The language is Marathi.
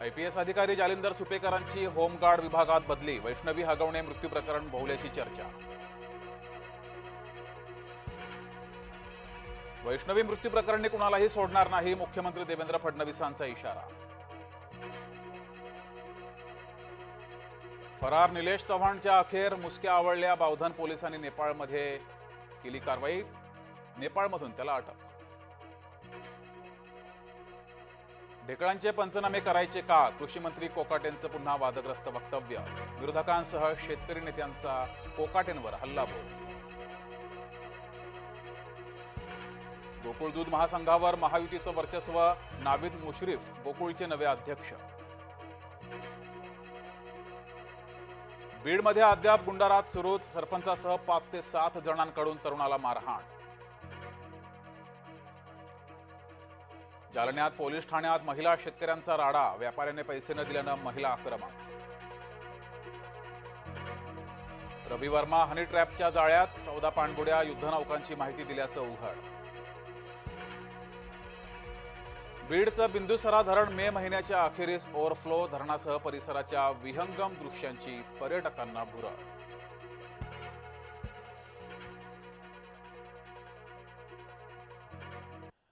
आयपीएस अधिकारी जालिंदर सुपेकरांची होमगार्ड विभागात बदली. वैष्णवी हगवणे मृत्यू प्रकरण भोवल्याची चर्चा. वैष्णवी मृत्यू प्रकरणी कुणालाही सोडणार नाही मुख्यमंत्री देवेंद्र फडणवीसांचा इशारा. फरार निलेश चव्हाणच्या अखेर मुसक्या आवळल्या बावधन पोलिसांनी नेपाळमध्ये केली कारवाई. नेपाळमधून त्याला अटक. ढेकळांचे पंचनामे करायचे का? कृषी मंत्री कोकाटेंचं पुन्हा वादग्रस्त वक्तव्य. विरोधकांसह शेतकरी नेत्यांचा कोकाटेंवर हल्लाबोल. गोकुळ दूध महासंघावर महायुतीचं वर्चस्व नाविद मुश्रीफ गोकुळचे नवे अध्यक्ष. बीडमध्ये अद्याप गुंडारात सुरूच सरपंचासह पाच ते सात जणांकडून तरुणाला मारहाण. जालन्यात पोलीस ठाण्यात महिला शेतकऱ्यांचा राडा. व्यापाऱ्याने पैसे न दिल्यानं महिला आक्रमक. रवी वर्मा हनी ट्रॅपच्या जाळ्यात चौदा पाणबुड्या युद्धनौकांची माहिती दिल्याचं उघड. बीडचं बिंदुसरा धरण मे महिन्याच्या अखेरीस ओव्हरफ्लो धरणासह परिसराच्या विहंगम दृश्यांची पर्यटकांना भुरळ.